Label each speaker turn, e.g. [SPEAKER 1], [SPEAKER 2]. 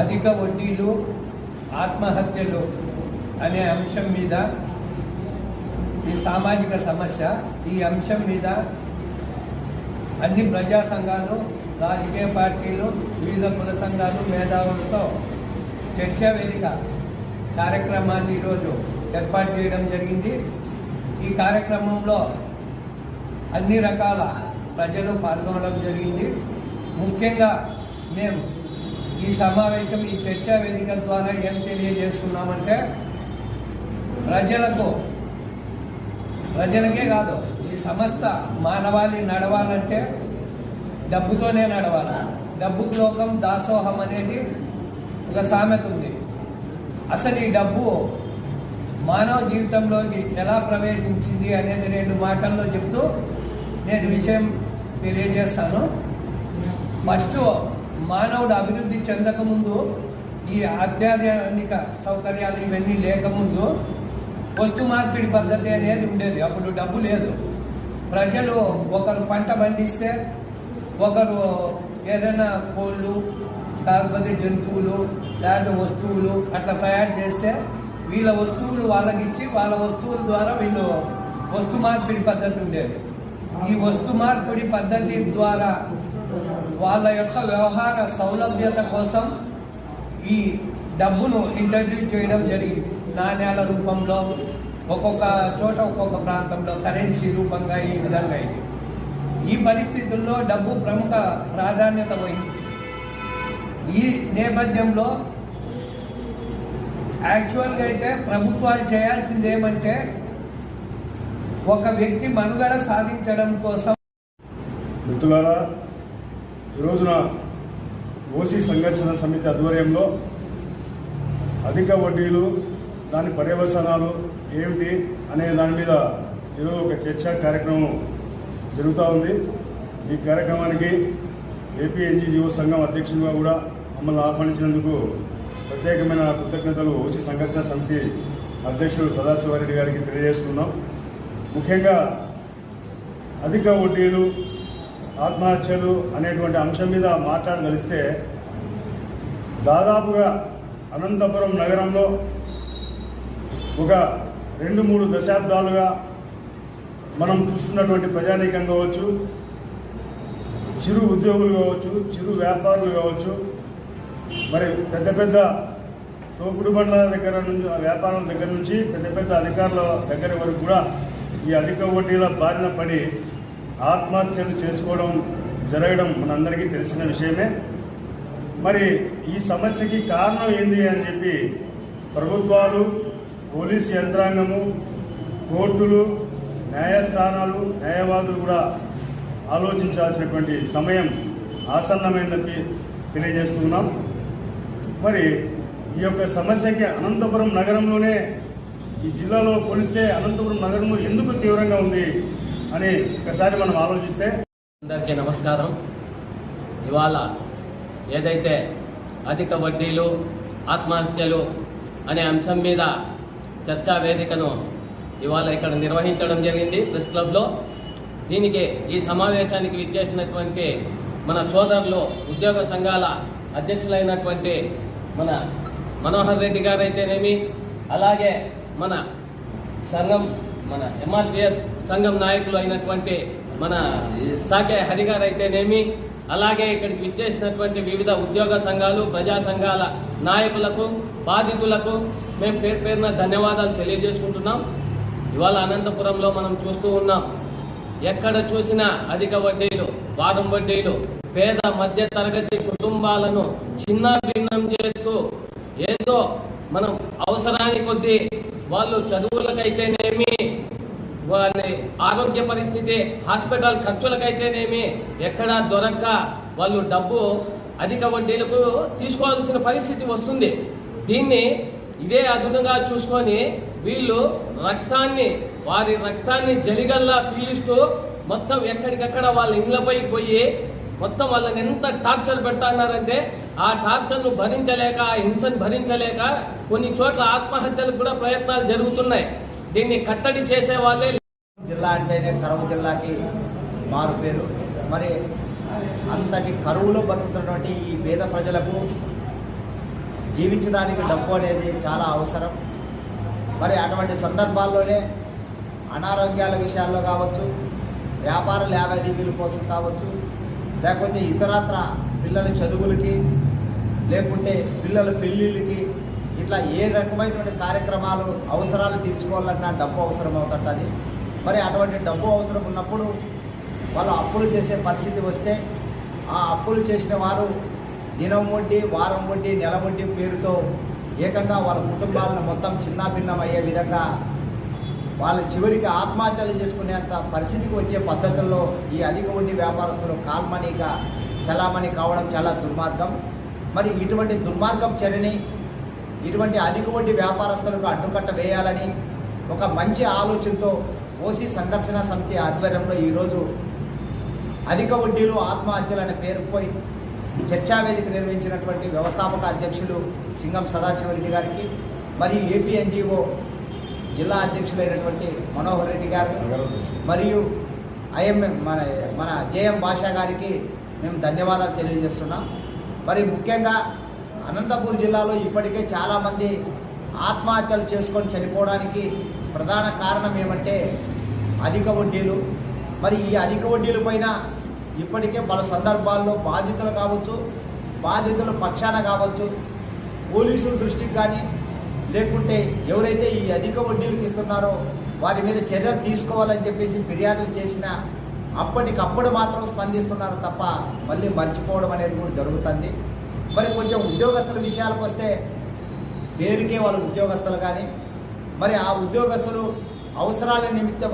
[SPEAKER 1] అధిక వడ్డీలు ఆత్మహత్యలు అనే అంశం మీద ఈ సామాజిక సమస్య ఈ అంశం మీద అన్ని ప్రజా సంఘాలు రాజకీయ పార్టీలు వివిధ కుల సంఘాలు మేధావులతో చర్చా వేదిక కార్యక్రమాన్ని ఈరోజు ఏర్పాటు చేయడం జరిగింది. ఈ కార్యక్రమంలో అన్ని రకాల ప్రజలు పాల్గొనడం జరిగింది. ముఖ్యంగా మేము ఈ సమావేశం ఈ చర్చా వేదిక ద్వారా ఏం తెలియజేస్తున్నామంటే ప్రజలకు ప్రజలకే కాదు ఈ సంస్థ మానవాళి నడవాలంటే డబ్బుతోనే నడవాలి. డబ్బుకు లోకం దాసోహం అనేది ఒక సామెత ఉంది. అసలు ఈ డబ్బు మానవ జీవితంలోకి ఎలా ప్రవేశించింది అనేది రెండు మాటల్లో చెప్తూ నేను విషయం తెలియజేస్తాను. ఫస్ట్ మానవుడు అభివృద్ధి చెందకముందు ఈ అత్యాధునిక సౌకర్యాలు ఇవన్నీ లేకముందు వస్తు మార్పిడి పద్ధతి అనేది ఉండేది. అప్పుడు డబ్బు లేదు. ప్రజలు ఒకరు పంట పండిస్తే ఒకరు ఏదైనా కోళ్ళు కాకపోతే జంతువులు లేకపోతే వస్తువులు అట్లా తయారు చేస్తే వీళ్ళ వస్తువులు వాళ్ళకి ఇచ్చి వాళ్ళ వస్తువుల ద్వారా వీళ్ళు వస్తు మార్పిడి పద్ధతి ఉండేది. ఈ వస్తు మార్పిడి పద్ధతి ద్వారా వాళ్ళ యొక్క వ్యవహార సౌలభ్యత కోసం ఈ డబ్బును ఇంట్రడ్యూస్ చేయడం జరిగింది. నాణ్యాల రూపంలో ఒక్కొక్క చోట ఒక్కొక్క ప్రాంతంలో కరెన్సీ రూపంగా ఈ విధంగా ఇది ఈ పరిస్థితుల్లో డబ్బు ప్రముఖ ప్రాధాన్యత వహించింది ఈ నేపథ్యంలో యాక్చువల్గా అయితే ప్రభుత్వాలు చేయాల్సింది ఏమంటే ఒక వ్యక్తి మనుగడ సాధించడం కోసం
[SPEAKER 2] మిత్రులారా ఈ రోజున ఓసీ సంఘర్షణ సమితి ఆధ్వర్యంలో అధిక వడ్డీలు దాని పర్యవసనాలు ఏమిటి అనే దాని మీద ఈరోజు ఒక చర్చా కార్యక్రమం జరుగుతూ ఉంది. ఈ కార్యక్రమానికి ఏపీ ఎన్జీజీఓ సంఘం అధ్యక్షుడిగా కూడా మమ్మల్ని ఆహ్వానించినందుకు ప్రత్యేకమైన కృతజ్ఞతలు ఓసీ సంఘర్షణ సమితి అధ్యక్షుడు సదాశివారెడ్డి గారికి తెలియజేస్తున్నాం. ముఖ్యంగా అధిక వడ్డీలు ఆత్మహత్యలు అనేటువంటి అంశం మీద మాట్లాడదలిస్తే దాదాపుగా అనంతపురం నగరంలో ఒక రెండు మూడు దశాబ్దాలుగా మనం చూస్తున్నటువంటి ప్రజానీకం కావచ్చు చిరు ఉద్యోగులు కావచ్చు చిరు వ్యాపారులు కావచ్చు మరి పెద్ద పెద్ద తోపుడు బండ్ల దగ్గర నుంచి వ్యాపారం దగ్గర నుంచి పెద్ద పెద్ద అధికారుల దగ్గర వరకు కూడా ఈ అధిక వడ్డీల బారిన పడి ఆత్మహత్యలు చేసుకోవడం జరగడం మనందరికీ తెలిసిన విషయమే. మరి ఈ సమస్యకి కారణం ఏంది అని చెప్పి ప్రభుత్వాలు పోలీస్ యంత్రాంగము కోర్టులు న్యాయస్థానాలు న్యాయవాదులు కూడా ఆలోచించాల్సినటువంటి సమయం ఆసన్నమైందని తెలియజేస్తున్నాం. మరి ఈ యొక్క సమస్యకి అనంతపురం నగరంలోనే ఈ జిల్లాలో పోలిస్తే అనంతపురం నగరంలో ఎందుకు తీవ్రంగా ఉంది? అని ఒకసారి మనం ఆలోచిస్తే
[SPEAKER 3] అందరికీ నమస్కారం. ఇవాళ ఏదైతే అధిక వడ్డీలు ఆత్మహత్యలు అనే అంశం మీద చర్చా వేదికను ఇవాళ ఇక్కడ నిర్వహించడం జరిగింది ప్రెస్ క్లబ్లో. దీనికి ఈ సమావేశానికి విచ్చేసినటువంటి మన సోదరులు ఉద్యోగ సంఘాల అధ్యక్షులైనటువంటి మన మనోహర్ రెడ్డి గారు అయితేనేమి అలాగే మన సంఘం మన ఎంఆర్పిఎస్ సంఘం నాయకులు అయినటువంటి మన సాకే హరిగారు అయితేనేమి అలాగే ఇక్కడికి విచ్చేసినటువంటి వివిధ ఉద్యోగ సంఘాలు ప్రజా సంఘాల నాయకులకు బాధితులకు మేము పేరు పేరున ధన్యవాదాలు తెలియజేసుకుంటున్నాం. ఇవాళ అనంతపురంలో మనం చూస్తూ ఉన్నాం ఎక్కడ చూసినా అధిక వడ్డీలు వారం వడ్డీలు పేద మధ్య తరగతి కుటుంబాలను చిన్న భిన్నం చేస్తూ ఏదో మనం అవసరానికి కొద్దీ వాళ్ళు చదువులకైతేనేమి వారి ఆరోగ్య పరిస్థితి హాస్పిటల్ ఖర్చులకైతేనేమి ఎక్కడా దొరక్క వాళ్ళు డబ్బు అధిక వడ్డీలకు తీసుకోవాల్సిన పరిస్థితి వస్తుంది. దీన్ని ఇదే అదునుగా చూసుకొని వీళ్ళు రక్తాన్ని వారి రక్తాన్ని జలిగల్లా పీలుస్తూ మొత్తం ఎక్కడికక్కడ వాళ్ళ ఇండ్లపై పోయి మొత్తం వాళ్ళని ఎంత టార్చర్ పెడతాన్నారంటే ఆ టార్చర్ను భరించలేక ఆ హింసను భరించలేక కొన్ని చోట్ల ఆత్మహత్యలకు కూడా ప్రయత్నాలు జరుగుతున్నాయి. దీన్ని కట్టడి చేసే వాళ్ళే
[SPEAKER 4] జిల్లా అంటేనే కరువు జిల్లాకి మారు పేరు. మరి అంతటి కరువులో బతుకుతున్నటువంటి ఈ పేద ప్రజలకు జీవించడానికి డబ్బు అనేది చాలా అవసరం. మరి అటువంటి సందర్భాల్లోనే అనారోగ్యాల విషయాల్లో కావచ్చు వ్యాపార లావాదేవీల కోసం కావచ్చు లేకపోతే ఇతరత్ర పిల్లల చదువులకి లేకుంటే పిల్లల పెళ్ళిళ్ళకి ఇట్లా ఏ రకమైనటువంటి కార్యక్రమాలు అవసరాలు తీర్చుకోవాలన్నా డబ్బు అవసరం అవుతుంటుంది మరి అటువంటి డబ్బు అవసరం ఉన్నప్పుడు వాళ్ళు అప్పులు చేసే పరిస్థితి వస్తే ఆ అప్పులు చేసిన వారు దినం వడ్డీ వారం వడ్డీ నెల వడ్డీ పేరుతో ఏకంగా వాళ్ళ కుటుంబాలను మొత్తం చిన్నాభిన్నం అయ్యే విధంగా వాళ్ళ చివరికి ఆత్మహత్యలు చేసుకునేంత పరిస్థితికి వచ్చే పద్ధతుల్లో ఈ అధిక వడ్డీ వ్యాపారస్తులు కాల్మనీగా చలామణి కావడం చాలా దుర్మార్గం. మరి ఇటువంటి దుర్మార్గం చర్యని ఇటువంటి అధిక వడ్డీ వ్యాపారస్తులకు అడ్డుకట్ట వేయాలని ఒక మంచి ఆలోచనతో ఓసీ సంఘర్షణ సమితి ఆధ్వర్యంలో ఈరోజు అధిక వడ్డీలు ఆత్మహత్యలు అనే పేరుపై చర్చావేదిక నిర్వహించినటువంటి వ్యవస్థాపక అధ్యక్షులు సింగం సదాశివరెడ్డి గారికి మరియు ఏపీఎన్జిఓ జిల్లా అధ్యక్షులైనటువంటి మనోహర్ రెడ్డి గారు మరియు ఐఎంఎం మన మన జేఎం భాషా గారికి మేము ధన్యవాదాలు తెలియజేస్తున్నాం. మరి ముఖ్యంగా అనంతపూర్ జిల్లాలో ఇప్పటికే చాలామంది ఆత్మహత్యలు చేసుకొని చనిపోవడానికి ప్రధాన కారణం ఏమంటే అధిక వడ్డీలు. మరి ఈ అధిక వడ్డీల పైన ఇప్పటికే పలు సందర్భాల్లో బాధితులు కావచ్చు బాధితుల పక్షాన కావచ్చు పోలీసుల దృష్టికి కానీ లేకుంటే ఎవరైతే ఈ అధిక వడ్డీలకు ఇస్తున్నారో వారి మీద చర్యలు తీసుకోవాలని చెప్పేసి ఫిర్యాదులు చేసిన అప్పటికప్పుడు మాత్రం స్పందిస్తున్నారు తప్ప మళ్ళీ మర్చిపోవడం అనేది కూడా జరుగుతుంది. మరి కొంచెం ఉద్యోగస్తుల విషయాలకు వస్తే పేరుకే వాళ్ళు ఉద్యోగస్తులు కానీ మరి ఆ ఉద్యోగస్తులు అవసరాల నిమిత్తం